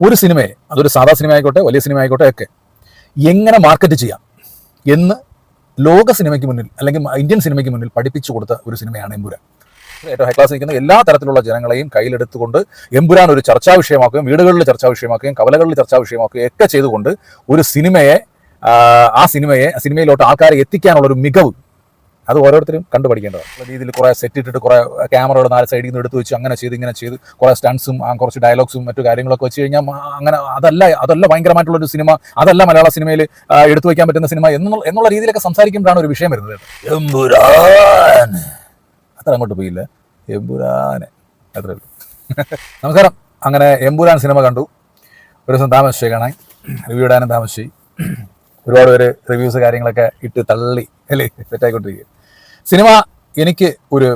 ഒരു സിനിമയെ അതൊരു സാധാ സിനിമ ആയിക്കോട്ടെ വലിയ സിനിമ ആയിക്കോട്ടെ ഒക്കെ എങ്ങനെ മാർക്കറ്റ് ചെയ്യാം എന്ന് ലോക സിനിമയ്ക്ക് മുന്നിൽ അല്ലെങ്കിൽ ഇന്ത്യൻ സിനിമയ്ക്ക് മുന്നിൽ പഠിപ്പിച്ചു കൊടുത്ത ഒരു സിനിമയാണ് എമ്പുരാൻ ഏറ്റവും ഹൈ ക്ലാസ് നിൽക്കുന്ന എല്ലാ തരത്തിലുള്ള ജനങ്ങളെയും കയ്യിലെടുത്തുകൊണ്ട് എമ്പുരാൻ ഒരു ചർച്ചാ വിഷയമാക്കുകയും വീടുകളിൽ ചർച്ചാ വിഷയമാക്കുകയും കവലകളിൽ ചർച്ചാ വിഷയമാക്കുകയും ഒക്കെ ചെയ്തുകൊണ്ട് ഒരു സിനിമയെ ആ, സിനിമയെ സിനിമയിലോട്ട് ആൾക്കാരെ എത്തിക്കാനുള്ള ഒരു മികവ് അത് ഓരോരുത്തരും കണ്ടുപഠിക്കേണ്ടതാണ്. ഉള്ള രീതിയിൽ കുറേ സെറ്റ് ഇട്ടിട്ട് കുറേ ക്യാമറയുടെ നാല് സൈഡിൽ നിന്ന് എടുത്ത് വെച്ച് അങ്ങനെ ചെയ്ത് ഇങ്ങനെ ചെയ്ത് കുറേ സ്റ്റൺസും കുറച്ച് ഡയലോഗ്സും മറ്റു കാര്യങ്ങളൊക്കെ വെച്ച് കഴിഞ്ഞാൽ അങ്ങനെ അതല്ല അതല്ല ഭയങ്കരമായിട്ടുള്ള ഒരു സിനിമ അതല്ല മലയാള സിനിമയിൽ എടുത്തു വയ്ക്കാൻ പറ്റുന്ന സിനിമ എന്നുള്ള എന്നുള്ള രീതിയിലൊക്കെ സംസാരിക്കുമ്പോഴാണ് ഒരു വിഷയം വരുന്നത് എമ്പുരാൻ! അത്ര അങ്ങോട്ട് പോയില്ല. എമ്പുരാനെ. അത്രേ ഉള്ളൂ. നമസ്കാരം. അങ്ങനെ എമ്പുരാൻ സിനിമ കണ്ടു. ഒരു ദിവസം താമസിച്ചു കാണാൻ. റിവ്യൂ ഇടാനും താമസിച്ചു. ഒരുപാട് പേര് റിവ്യൂസ് കാര്യങ്ങളൊക്കെ ഇട്ട് തള്ളി അല്ലേ? സെറ്റായിക്കൊണ്ടിരിക്കുക സിനിമ എനിക്ക് ഒരു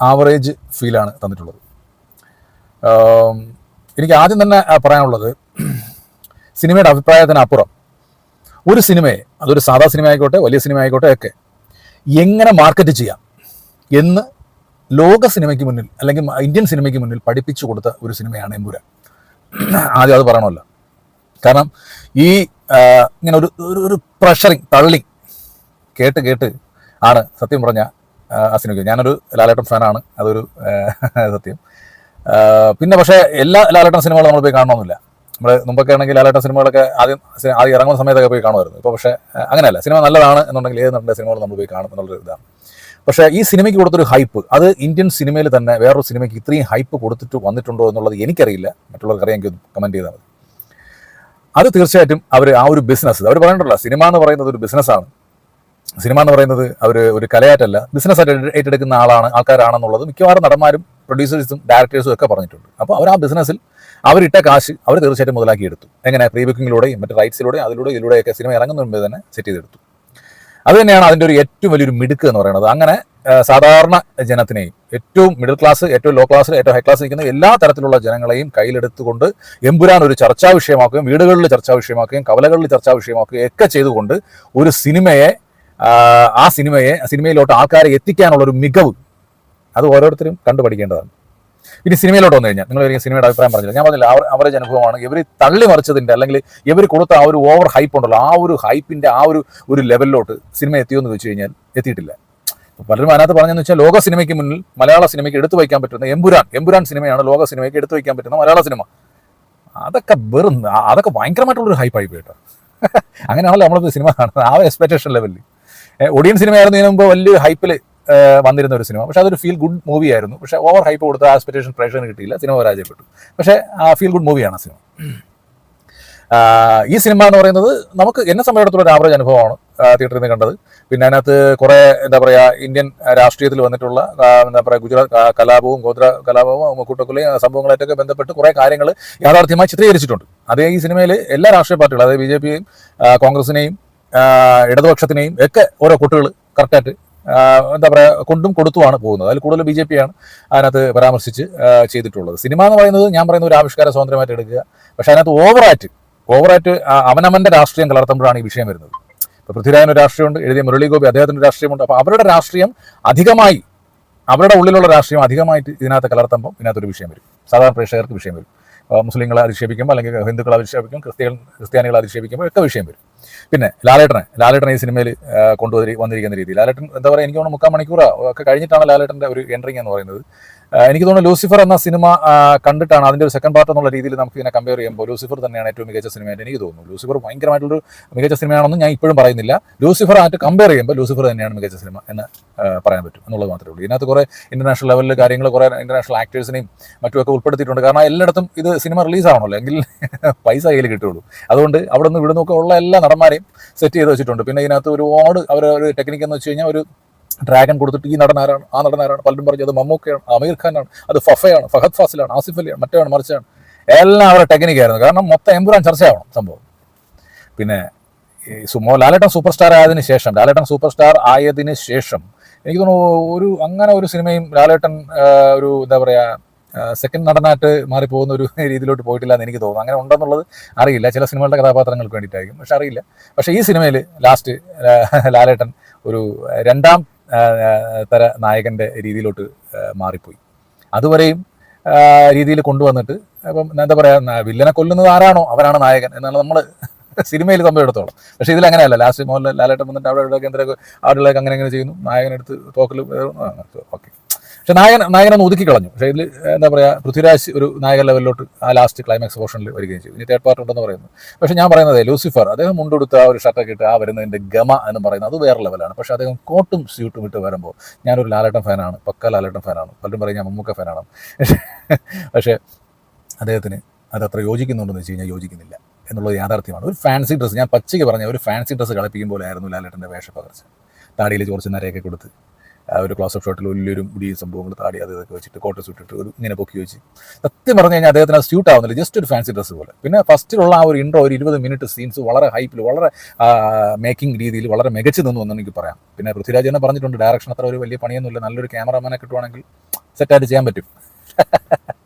ആവറേജ് ഫീലാണ് തന്നിട്ടുള്ളത്. എനിക്ക് ആദ്യം തന്നെ പറയാനുള്ളത് സിനിമയുടെ അഭിപ്രായത്തിനപ്പുറം ഒരു സിനിമയെ അതൊരു സാധാ സിനിമ ആയിക്കോട്ടെ വലിയ സിനിമ ആയിക്കോട്ടെ ഒക്കെ എങ്ങനെ മാർക്കറ്റ് ചെയ്യാം എന്ന് ലോക സിനിമയ്ക്ക് മുന്നിൽ അല്ലെങ്കിൽ ഇന്ത്യൻ സിനിമയ്ക്ക് മുന്നിൽ പഠിപ്പിച്ചു കൊടുത്ത ഒരു സിനിമയാണ് എമ്പുരാൻ. ആദ്യം അത് പറയണമല്ലോ. കാരണം ഈ ഇങ്ങനെ ഒരു ഒരു- പ്രഷറിങ് തള്ളി കേട്ട് കേട്ട് ആണ് സത്യം പറഞ്ഞ അസിനു സിനിമയ്ക്ക് ഞാനൊരു ലാലേട്ടൻ ഫാനാണ് അതൊരു സത്യം. പിന്നെ പക്ഷേ എല്ലാ ലാലേട്ടൻ സിനിമകളും നമ്മൾ പോയി കാണണമെന്നില്ല നമ്മൾ മുമ്പൊക്കെ ആണെങ്കിൽ ലാലേട്ടൻ സിനിമകളൊക്കെ ആദ്യം ആദ്യം ഇറങ്ങുന്ന സമയത്തൊക്കെ പോയി കാണുമായിരുന്നു. ഇപ്പോൾ പക്ഷേ അങ്ങനെയല്ല. സിനിമ നല്ലതാണ് എന്നുണ്ടെങ്കിൽ ഏത് നടന്ന സിനിമകൾ നമ്മൾ പോയി കാണും എന്നുള്ളൊരു ഇതാണ്. പക്ഷേ ഈ സിനിമയ്ക്ക് കൊടുത്തൊരു ഹൈപ്പ് അത് ഇന്ത്യൻ സിനിമയിൽ തന്നെ വേറൊരു സിനിമയ്ക്ക് ഇത്രയും ഹൈപ്പ് കൊടുത്തിട്ട് വന്നിട്ടുണ്ടോ എന്നുള്ളത് എനിക്കറിയില്ല. മറ്റുള്ളവർക്ക് അറിയാം എനിക്ക് കമന്റ് ചെയ്താൽ മതി. അത് തീർച്ചയായിട്ടും അവർ ആ ഒരു ബിസിനസ് അവർ പറയണ്ടല്ലോ സിനിമ എന്ന് പറയുന്നത് ഒരു ബിസിനസ്സാണ് സിനിമ എന്ന് പറയുന്നത് അവർ ഒരു കലയായിട്ടല്ല ബിസിനസ് ആയിട്ട് ഏറ്റെടുക്കുന്ന ആളാണ് ആൾക്കാരാണെന്നുള്ളത് മിക്കവാറും നടന്മാരും പ്രൊഡ്യൂസേഴ്സും ഡയറക്ടേഴ്സും ഒക്കെ പറഞ്ഞിട്ടുണ്ട്. അപ്പോൾ അവർ ആ ബിസിനസ്സിൽ അവരിട്ട കാശ് അവർ തീർച്ചയായിട്ടും മുതലാക്കി എടുത്തു എങ്ങനെ പ്രീ ബുക്കിങ്ങിലൂടെയും മറ്റ് റൈറ്റ്സിലൂടെയും അതിലൂടെ ഇതിലൂടെയൊക്കെ സിനിമ ഇറങ്ങുന്ന മുമ്പേ തന്നെ സെറ്റ് ചെയ്തെടുത്തു. അത് തന്നെയാണ് അതിന്റെ ഒരു ഏറ്റവും വലിയൊരു മിടുക്ക് എന്ന് പറയുന്നത്. അങ്ങനെ സാധാരണ ജനത്തിനെയും ഏറ്റവും മിഡിൽ ക്ലാസ് ഏറ്റവും ലോ ക്ലാസ് ഏറ്റവും ഹൈ ക്ലാസ് നിൽക്കുന്ന എല്ലാ തരത്തിലുള്ള ജനങ്ങളെയും കയ്യിലെടുത്തുകൊണ്ട് എമ്പുരാൻ ഒരു ചർച്ചാ വിഷയമാക്കുകയും വീടുകളിൽ ചർച്ചാ വിഷയമാക്കുകയും കവലകളിൽ ചർച്ചാ വിഷയമാക്കുകയും ഒക്കെ ചെയ്തുകൊണ്ട് ഒരു സിനിമയെ ആ, സിനിമയെ സിനിമയിലോട്ട് ആൾക്കാരെ എത്തിക്കാനുള്ള ഒരു മികവ് അത് ഓരോരുത്തരും കണ്ടുപഠിക്കേണ്ടതാണ്. ഇനി സിനിമയിലോട്ട് വന്നു കഴിഞ്ഞാൽ നിങ്ങൾ സിനിമയുടെ അഭിപ്രായം പറഞ്ഞില്ല? ഞാൻ പറഞ്ഞില്ല അവർ അവറേജ് അനുഭവമാണ്. ഇവർ തള്ളി മറിച്ചതിന്റെ അല്ലെങ്കിൽ ഇവർ കൊടുത്ത ആ ഒരു ഓവർ ഹൈപ്പ് ഉണ്ടല്ലോ ആ ഒരു ഹൈപ്പിന്റെ ആ ഒരു ഒരു ലെവലിലോട്ട് സിനിമ എത്തിയോ എന്ന് ചോദിച്ചു കഴിഞ്ഞാൽ എത്തിയിട്ടില്ല. പലരും അതിനകത്ത് പറഞ്ഞെന്ന് വെച്ചാൽ ലോക സിനിമയ്ക്ക് മുന്നിൽ മലയാള സിനിമയ്ക്ക് എടുത്തു വയ്ക്കാൻ പറ്റുന്ന എമ്പുരാൻ എമ്പുരാൻ സിനിമയാണ് ലോക സിനിമയ്ക്ക് എടുത്തു വയ്ക്കാൻ പറ്റുന്ന മലയാള സിനിമ. അതൊക്കെ വെറും അതൊക്കെ ഭയങ്കരമായിട്ടുള്ളൊരു ഹൈപ്പായി പോയിട്ടോ അങ്ങനെയാണല്ലോ നമ്മളിപ്പോൾ സിനിമ കാണുന്നത് ആ എക്സ്പെക്ടേഷൻ ലെവലിൽ ഒടിയൻ സിനിമയായിരുന്നു ഇതിനു മുമ്പ് വലിയ ഹൈപ്പിൽ വന്നിരുന്ന ഒരു സിനിമ. പക്ഷേ അതൊരു ഫീൽ ഗുഡ് മൂവി ആയിരുന്നു. പക്ഷേ ഓവർ ഹൈപ്പ് കൊടുത്ത ആ എക്സ്പെക്ടേഷൻ കിട്ടിയില്ല. സിനിമ പരാജയപ്പെട്ടു. പക്ഷേ ആ ഫീൽ ഗുഡ് മൂവിയാണ് ആ സിനിമ. ഈ സിനിമ എന്ന് പറയുന്നത് നമുക്ക് എന്നെ സംബന്ധിച്ചിടത്തോളം ഒരു ആവറേജ് അനുഭവമാണ് തിയേറ്ററിൽ നിന്ന് കണ്ടത്. പിന്നെ അതിനകത്ത് കുറേ എന്താ പറയുക ഇന്ത്യൻ രാഷ്ട്രീയത്തിൽ വന്നിട്ടുള്ള എന്താ പറയുക ഗുജറാത്ത് കലാപവും ഗോത്ര കലാപവും കൂട്ടക്കൊലയും സംഭവങ്ങളായിട്ടൊക്കെ ബന്ധപ്പെട്ട് കുറേ കാര്യങ്ങൾ യാഥാർത്ഥ്യമായി ചിത്രീകരിച്ചിട്ടുണ്ട്. അതേ ഈ സിനിമയിൽ എല്ലാ രാഷ്ട്രീയ പാർട്ടികളും അതായത് ബി ജെ പിയെയും കോൺഗ്രസിനെയും ഇടതുപക്ഷത്തിനെയും ഒക്കെ ഓരോ കുട്ടികൾ കറക്റ്റായിട്ട് എന്താ പറയുക കൊണ്ടും കൊടുത്തുമാണ് പോകുന്നത്. അതിൽ കൂടുതൽ ബി ജെ പിയാണ് അതിനകത്ത് പരാമർശിച്ച് ചെയ്തിട്ടുള്ളത്. സിനിമ എന്ന് പറയുന്നത് ഞാൻ പറയുന്ന ഒരു ആവിഷ്കാര സ്വാതന്ത്ര്യമായിട്ട് എടുക്കുക. പക്ഷേ അതിനകത്ത് ഓവറായിട്ട് ഓവറായിട്ട് അവനവന്റെ രാഷ്ട്രീയം കലർത്തുമ്പോഴാണ് ഈ വിഷയം വരുന്നത്. ഇപ്പോൾ പൃഥ്വിരാജന്റെ ഒരു രാഷ്ട്രീയമുണ്ട് എഴുതിയ മുരളി ഗോപി അദ്ദേഹത്തിന്റെ രാഷ്ട്രീയമുണ്ട്. അപ്പോൾ അവരുടെ രാഷ്ട്രീയം അധികമായി അവരുടെ ഉള്ളിലുള്ള രാഷ്ട്രീയം അധികമായിട്ട് ഇതിനകത്ത് കലർത്തുമ്പോൾ ഇതിനകത്തൊരു വിഷയം വരും. സാധാരണ പ്രേക്ഷകർക്ക് വിഷയം വരും. മുസ്ലിങ്ങളെ അധിക്ഷേപിക്കുമ്പോൾ അല്ലെങ്കിൽ ഹിന്ദുക്കളെ അധിക്ഷേപിക്കും ക്രിസ്ത്യൻ ക്രിസ്ത്യാനികളെ അധിക്ഷേപിക്കുമ്പോൾ ഒക്കെ വിഷയം വരും. പിന്നെ ലാലേട്ടനെ ലാലേട്ടനെ ഈ സിനിമയിൽ കൊണ്ടുവരി വന്നിരിക്കുന്ന രീതി ലാലേട്ടൻ എന്താ പറയുക എനിക്ക് തോന്നുന്നു മുക്കാൽ മണിക്കൂറോ. ഒക്കെ കഴിഞ്ഞിട്ടാണ് ലാലേട്ടന്റെ ഒരു എൻട്രിങ് എന്ന് പറയുന്നത്. എനിക്ക് തോന്നുന്നു ലൂസിഫർ എന്ന സിനിമ കണ്ടിട്ടാണ് അതിന്റെ ഒരു സെക്കൻഡ് പാർട്ട് എന്നുള്ള രീതിയിൽ നമുക്ക് ഇതിനെ കമ്പയർ ചെയ്യുമ്പോൾ ലൂസിഫർ തന്നെയാണ് ഏറ്റവും മികച്ച സിനിമയായിട്ട് എനിക്ക് തോന്നുന്നു. ലൂസിഫർ ഭയങ്കരമായിട്ടുള്ള ഒരു മികച്ച സിനിമയാണെന്ന് ഞാൻ ഇപ്പോഴും പറയുന്നില്ല. ലൂസിഫർ ആയിട്ട് കമ്പയർ ചെയ്യുമ്പോൾ ലൂസിഫർ തന്നെയാണ് മികച്ച സിനിമ എന്ന് പറയാൻ പറ്റും. എന്നുള്ളത് മാത്രമേ ഉള്ളൂ. ഇതിനകത്ത് കുറേ ഇന്റർനാഷണൽ ലെവലിൽ കാര്യങ്ങൾ കുറേ ഇന്റർനാഷണൽ ആക്ടേഴ്സിനെയും മറ്റുമൊക്കെ ഉൾപ്പെടുത്തിയിട്ടുണ്ട്. കാരണം എല്ലായിടത്തും ഇത് സിനിമ റിലീസ് ആവണമല്ലോ. എങ്കിൽ പൈസ കയ്യിൽ കിട്ടുള്ളൂ അതുകൊണ്ട് അവിടെ നിന്ന് ഇവിടെ നിന്നൊക്കെ ഉള്ള എല്ലാ നടന്മാരെയും സെറ്റ് ചെയ്ത് വെച്ചിട്ടുണ്ട്. പിന്നെ ഇതിനകത്ത് ഒരുപാട് അവർ ഒരു ടെക്നിക്ക് എന്ന് വെച്ച് കഴിഞ്ഞാൽ ഒരു ഡ്രാഗൺ കൊടുത്തിട്ട് ഈ നടൻ ആരാണ്? ആ നടൻ ആരാണ്? പലരും പറഞ്ഞു അത് മമ്മൂക്കയാണ്. അമീർ ഖാനാണ്. അത് ഫഫയാണ് ഫഹദ് ഫാസിലാണ് ആസിഫ് അലിയാണ് മറ്റാണ് മറിച്ചാണ്. എല്ലാം അവരുടെ ടെക്നിക്കായിരുന്നു കാരണം മൊത്തം എമ്പുരാൻ ചർച്ചയാവണം സംഭവം. പിന്നെ സുമോ ലാലേട്ടൻ സൂപ്പർ സ്റ്റാർ ആയതിനു ശേഷം ലാലേട്ടൻ സൂപ്പർ സ്റ്റാർ ആയതിനു ശേഷം എനിക്ക് തോന്നുന്നു ഒരു അങ്ങനെ ഒരു സിനിമയും ലാലേട്ടൻ ഒരു എന്താ പറയുക സെക്കൻഡ് നടനായിട്ട് മാറിപ്പോകുന്ന ഒരു രീതിയിലോട്ട് പോയിട്ടില്ല എന്ന് എനിക്ക് തോന്നുന്നു. അങ്ങനെ ഉണ്ടെന്നുള്ളത് അറിയില്ല. ചില സിനിമകളുടെ കഥാപാത്രങ്ങൾക്ക് വേണ്ടിയിട്ടായിരിക്കും. പക്ഷെ അറിയില്ല. പക്ഷേ ഈ സിനിമയിൽ ലാസ്റ്റ് ലാലേട്ടൻ ഒരു രണ്ടാം തര നായകന്റെ രീതിയിലോട്ട് മാറിപ്പോയി. അതുവരെയും രീതിയിൽ കൊണ്ടുവന്നിട്ട് അപ്പം എന്താ പറയുക വില്ലനെ കൊല്ലുന്നത് ആരാണോ അവരാണ് നായകൻ എന്നാണ് നമ്മൾ സിനിമയിൽ സംഭവം പക്ഷേ ഇതിൽ അങ്ങനെയല്ല. ലാസ്റ്റ് മോഹൻലാൽ ലാലേട്ടൻ വന്നിട്ട് അവിടെ കേന്ദ്ര ആളുകളൊക്കെ അങ്ങനെ അങ്ങനെ ചെയ്യുന്നു. നായകനെടുത്ത് തോക്കൽ ഓക്കെ. പക്ഷെ നായകൻ നായകനൊന്ന് ഒതുക്കി കളഞ്ഞു പക്ഷേ ഇതിൽ എന്താ പറയുക പൃഥ്വിരാജ് ഒരു നായക ലെവലിലോട്ട് ആ ലാസ്റ്റ് ക്ലൈമാക്സ് പോർഷനിൽ വരികയും ചെയ്തു. ഇനി തേർഡ് പാർട്ട് ഉണ്ടെന്ന് പറയുന്നു. പക്ഷേ ഞാൻ പറയുന്നത് ലൂസിഫർ അദ്ദേഹം മുണ്ടെടുത്ത് ആ ഒരു ഷർട്ടൊക്കെ ഇട്ട് ആ വരുന്നതിന്റെ ഗമ എന്ന് പറയുന്നത് അത് വേറെ ലെവലാണ് പക്ഷേ അദ്ദേഹം കോട്ടും സ്യൂട്ടും ഇട്ട് വരുമ്പോൾ ഞാനൊരു ലാലേട്ടൻ ഫാനാണ് പക്ക ലാലേട്ടൻ ഫാനാണ് പലരും പറയും ഞാൻ മമ്മൂക്ക ഫാനാണ് പക്ഷേ അദ്ദേഹത്തിന് അത് അത്ര യോജിക്കുന്നുണ്ടെന്ന് വെച്ച് കഴിഞ്ഞാൽ യോജിക്കുന്നില്ല എന്നുള്ളത് യാഥാർത്ഥ്യമാണ്. ഒരു ഫാൻസി ഡ്രസ്സ് ഞാൻ പച്ചയ്ക്ക് പറഞ്ഞ ഒരു ഫാൻസി ഡ്രസ്സ് കളിപ്പിക്കും പോലെ ആയിരുന്നു ലാലേട്ടന്റെ വേഷപ്പകർച്ച. താടിയിൽ കുറച്ച് നരയൊക്കെ കൊടുത്ത് ഒരു ക്ലാസ് ഓഫ് ഷോട്ടിൽ വലിയൊരു മുടി സംഭവങ്ങൾ താടി അത് ഇതൊക്കെ വെച്ചിട്ട് കോട്ട് സൂട്ടിട്ട് ഒരു ഇങ്ങനെ പൊക്കി വെച്ച്. സത്യം പറഞ്ഞു കഴിഞ്ഞാൽ അദ്ദേഹത്തിന് സ്യൂട്ട് ആവുന്നില്ല ജസ്റ്റ് ഒരു ഫാൻസി ഡ്രസ്സ് പോലെ. പിന്നെ ഫസ്റ്റിലുള്ള ആ ഒരു ഇൻട്രോ ഒരു ഇരുപത് മിനിറ്റ് സീൻസ് വളരെ ഹൈപ്പിൽ വളരെ മേക്കിംഗ് രീതിയിൽ വളരെ മികച്ചു നിന്നു എന്ന് എനിക്ക് പറയാം. പിന്നെ പൃഥ്വിരാജ് തന്നെ പറഞ്ഞിട്ടുണ്ട് ഡയറക്ഷൻ അത്ര ഒരു വലിയ പണിയൊന്നുമില്ല നല്ലൊരു ക്യാമറമാനെ കിട്ടുവാണെങ്കിൽ സെറ്റായിട്ട് ചെയ്യാൻ പറ്റും.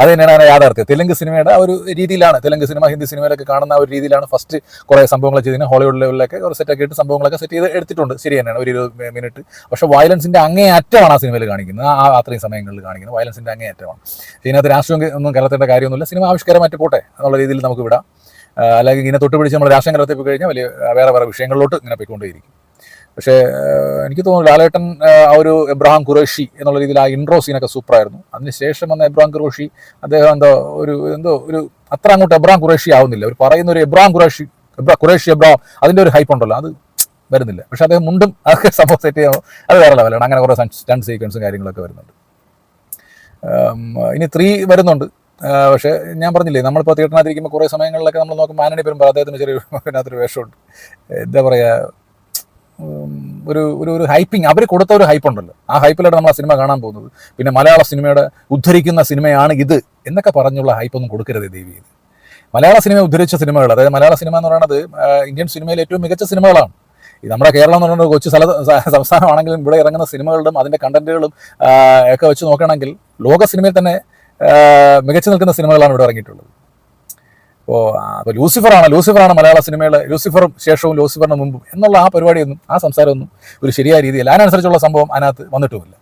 അത് തന്നെയാണ് യാഥാർത്ഥ്യം. തെലുങ്ക് സിനിമയുടെ ആ ഒരു രീതിയിലാണ്. തെലുങ്ക് സിനിമ ഹിന്ദി സിനിമയിലൊക്കെ കാണുന്ന ഒരു രീതിയിലാണ് ഫസ്റ്റ് കുറേ സംഭവങ്ങൾ ചെയ്തതിന് ഹോളിവുഡ് ലെവലിലൊക്കെ ഒരു സെറ്റൊക്കെ ഇട്ട് സംഭവങ്ങളൊക്കെ സെറ്റ് ചെയ്ത് എടുത്തിട്ടുണ്ട്. ശരി തന്നെയാണ്. ഒരു ഇരുപത് മിനിറ്റ് പക്ഷേ വയലൻസിന്റെ അങ്ങേ അറ്റമാണ് ആ സിനിമയിൽ കാണിക്കുന്നത്. ആ അത്രയും സമയങ്ങളിൽ കാണിക്കുന്നത്. വയലൻസിന്റെ അങ്ങേ അറ്റമാണ് ഇതിനകത്ത് രാഷ്ട്രീയം ഒന്നും കലർത്തേണ്ട കാര്യമൊന്നുമില്ല. സിനിമ ആവിഷ്കാരമായിട്ട് പോട്ടെ എന്നുള്ള രീതിയിൽ നമുക്ക് വിടാം. അല്ലെങ്കിൽ ഇങ്ങനെ തൊട്ടുപിടിച്ച് നമ്മൾ രാഷ്ട്രീയം കലർത്തി പോയി കഴിഞ്ഞാൽ വലിയ വേറെ വേറെ വിഷയങ്ങളിലോട്ട് ഇങ്ങനെ പോയിക്കൊണ്ടേയിരിക്കും. പക്ഷേ എനിക്ക് തോന്നുന്നു ലാലേട്ടൻ ആ, ഒരു എബ്രഹാം ഖുറേഷി എന്നുള്ള രീതിയിൽ ആ ഇൻട്രോ സീനൊക്കെ സൂപ്പറായിരുന്നു അതിനുശേഷം വന്ന എബ്രഹാം ഖുറേഷി അദ്ദേഹം എന്തോ ഒരു എന്തോ ഒരു അത്ര അങ്ങോട്ട് എബ്രഹാം ഖുറേഷി ആവുന്നില്ല. ഒരു പറയുന്ന ഒരു എബ്രഹാം ഖുറേഷി എബ്രാ ഖുറേഷി എബ്രഹാം അതിന്റെ ഒരു ഹൈപ്പ് ഉണ്ടല്ലോ അത് വരുന്നില്ല. പക്ഷെ അദ്ദേഹം മുണ്ടും അതൊക്കെ സംഭവം സെറ്റ് ചെയ്യുമ്പോൾ അത് വേറെ ലെവലാണ് അങ്ങനെ കുറേ സ്റ്റണ്ട് സീക്വൻസും കാര്യങ്ങളൊക്കെ വരുന്നുണ്ട്. ഇനി ത്രീ വരുന്നുണ്ട്. പക്ഷേ ഞാൻ പറഞ്ഞില്ലേ നമ്മളിപ്പോൾ തിയേറ്ററിനകത്തിരിക്കുമ്പോൾ കുറേ സമയങ്ങളിലൊക്കെ നമ്മൾ നോക്കുമ്പോൾ ആനണി പെരുമ്പോൾ അദ്ദേഹത്തിന് ചെറിയ അതിനകത്തൊരു വേഷമുണ്ട്. എന്താ പറയുക ഒരു ഒരു ഒരു ഹൈപ്പിംഗ് അവർ കൊടുത്ത ഒരു ഹൈപ്പ് ഉണ്ടല്ലോ. ആ ഹൈപ്പിലാണ് നമ്മൾ ആ സിനിമ കാണാൻ പോകുന്നത്. പിന്നെ മലയാള സിനിമയുടെ ഉദ്ധരിക്കുന്ന സിനിമയാണ് ഇത് എന്നൊക്കെ പറഞ്ഞുള്ള ഹൈപ്പൊന്നും കൊടുക്കരുത് ദേവി. മലയാള സിനിമ ഉദ്ധരിച്ച സിനിമകൾ അതായത് മലയാള സിനിമ എന്ന് പറയുന്നത് ഇന്ത്യൻ സിനിമയിലെ ഏറ്റവും മികച്ച സിനിമകളാണ്. നമ്മുടെ കേരളം എന്ന് പറയുന്നത് കൊച്ചു സ്ഥല സംസ്ഥാനമാണെങ്കിലും ഇവിടെ ഇറങ്ങുന്ന സിനിമകളും അതിന്റെ കണ്ടന്റുകളും ഒക്കെ വെച്ച് നോക്കുകയാണെങ്കിൽ ലോക സിനിമയിൽ തന്നെ മികച്ചു നിൽക്കുന്ന സിനിമകളാണ് ഇവിടെ ഇറങ്ങിയിട്ടുള്ളത്. അപ്പോൾ അപ്പോൾ ലൂസിഫറാണ് ലൂസിഫറാണ് മലയാള സിനിമയുടെ ലൂസിഫറും ശേഷവും ലൂസിഫറിന് മുമ്പും എന്നുള്ള ആ പരിപാടിയൊന്നും ആ സംസാരമൊന്നും ഒരു ശരിയായ രീതിയിൽ അതിനനുസരിച്ചുള്ള സംഭവം അതിനകത്ത് വന്നിട്ടുമില്ല.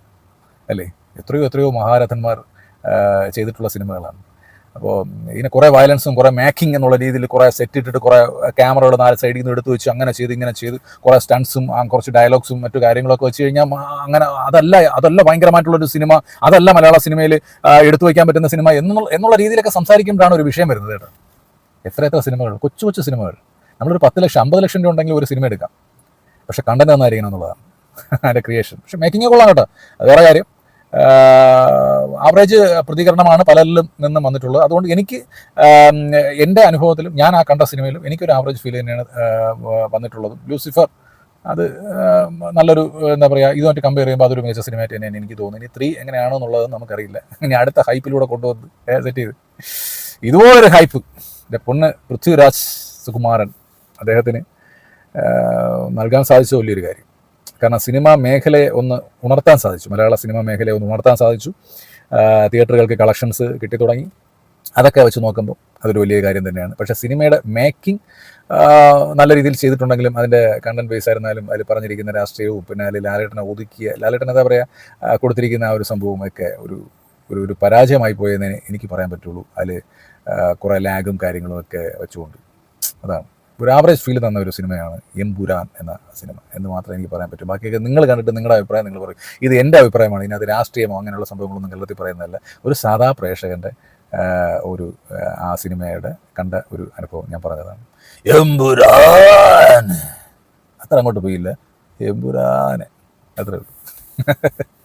അല്ലേ? എത്രയോ എത്രയോ മഹാരഥന്മാർ ചെയ്തിട്ടുള്ള സിനിമകളാണ്. അപ്പോൾ ഇതിന് കുറേ വയലൻസും കുറേ മേക്കിംഗ് എന്നുള്ള രീതിയിൽ കുറേ സെറ്റ് ഇട്ടിട്ട് കുറേ ക്യാമറകൾ നാല് സൈഡിൽ നിന്ന് എടുത്ത് വെച്ച് അങ്ങനെ ചെയ്ത് ഇങ്ങനെ ചെയ്ത് കുറേ സ്റ്റൺസും കുറച്ച് ഡയലോഗ്സും മറ്റു കാര്യങ്ങളൊക്കെ വെച്ച് കഴിഞ്ഞാൽ അങ്ങനെ അതല്ല അതല്ല ഭയങ്കരമായിട്ടുള്ളൊരു സിനിമ അതല്ല മലയാള സിനിമയിൽ എടുത്തു വയ്ക്കാൻ പറ്റുന്ന സിനിമ എന്നുള്ള എന്നുള്ള രീതിയിലൊക്കെ സംസാരിക്കുമ്പോഴാണ് ഒരു വിഷയം വരുന്നത് കേട്ടോ. എത്ര എത്ര സിനിമകൾ കൊച്ചു കൊച്ചു സിനിമകൾ. നമ്മളൊരു പത്ത് ലക്ഷം അമ്പത് ലക്ഷം രൂപ ഉണ്ടെങ്കിൽ ഒരു സിനിമ എടുക്കാം. പക്ഷെ കണ്ടന്റ് നന്നായിരിക്കണം എന്നുള്ളതാണ് അതിന്റെ ക്രിയേഷൻ പക്ഷെ മേക്കിംഗ് കൊള്ളാം കേട്ടോ. അത് വേറെ കാര്യം. ആവറേജ് പ്രതികരണമാണ് പലരിലും നിന്നും വന്നിട്ടുള്ളത്. അതുകൊണ്ട് എനിക്ക് എന്റെ അനുഭവത്തിലും ഞാൻ ആ കണ്ട സിനിമയിലും എനിക്കൊരു ആവറേജ് ഫീൽ തന്നെയാണ് വന്നിട്ടുള്ളത്. ലൂസിഫർ അത് നല്ലൊരു എന്താ പറയുക ഇതുമായിട്ട് കമ്പയർ ചെയ്യുമ്പോൾ അതൊരു മികച്ച സിനിമയായിട്ട് തന്നെയാണ് എനിക്ക് തോന്നുന്നത്. ഇനി ത്രീ എങ്ങനെയാണോ എന്നുള്ളത് നമുക്കറിയില്ല. ഇനി അടുത്ത ഹൈപ്പിലൂടെ കൊണ്ടുവന്ന് സെറ്റ് ചെയ്ത്. ഇതുപോലൊരു ഹൈപ്പ് എന്റെ പൊണ്ണ് പൃഥ്വിരാജ് സുകുമാരൻ അദ്ദേഹത്തിന് നൽകാൻ സാധിച്ച വലിയൊരു കാര്യം. കാരണം സിനിമാ മേഖലയെ ഒന്ന് ഉണർത്താൻ സാധിച്ചു. മലയാള സിനിമാ മേഖലയെ ഒന്ന് ഉണർത്താൻ സാധിച്ചു. തിയേറ്ററുകൾക്ക് കളക്ഷൻസ് കിട്ടി തുടങ്ങി. അതൊക്കെ വെച്ച് നോക്കുമ്പോൾ അതൊരു വലിയ കാര്യം തന്നെയാണ്. പക്ഷേ സിനിമയുടെ മേക്കിംഗ് നല്ല രീതിയിൽ ചെയ്തിട്ടുണ്ടെങ്കിലും അതിന്റെ കണ്ടന്റ് ബേസ് ആയിരുന്നാലും അതിൽ പറഞ്ഞിരിക്കുന്ന രാഷ്ട്രീയവും പിന്നെ അതിൽ ലാലേട്ടനെ ഒതുക്കിയ ലാലേട്ടൻ എന്താ പറയുക കൊടുത്തിരിക്കുന്ന ആ ഒരു സംഭവമൊക്കെ ഒരു ഒരു ഒരു പരാജയമായി പോയെന്ന് എനിക്ക് പറയാൻ പറ്റുള്ളൂ. അതിൽ കുറേ ലാഗും കാര്യങ്ങളും ഒക്കെ വെച്ചുകൊണ്ട്. അതാണ്. ഒരു ആവറേജ് ഫീൽ തന്ന ഒരു സിനിമയാണ് എംപുരാൻ എന്ന സിനിമ. എന്ന് മാത്രമേ എനിക്ക് പറയാൻ പറ്റൂ. ബാക്കിയൊക്കെ നിങ്ങൾ കണ്ടിട്ട് നിങ്ങളുടെ അഭിപ്രായം നിങ്ങൾ പറയും. ഇത് എന്റെ അഭിപ്രായമാണ്. ഇതിനകത്ത് രാഷ്ട്രീയമോ അങ്ങനെയുള്ള സംഭവങ്ങളൊന്നും കേരളത്തിൽ പറയുന്നതല്ല ഒരു സാധാ പ്രേക്ഷകന്റെ ഒരു ആ, ആ സിനിമയുടെ കണ്ട ഒരു അനുഭവം ഞാൻ പറഞ്ഞതാണ്. എംപുരാൻ! അത്ര അങ്ങോട്ട് പോയില്ല. എംപുരാൻ അത്രേ ഉള്ളൂ.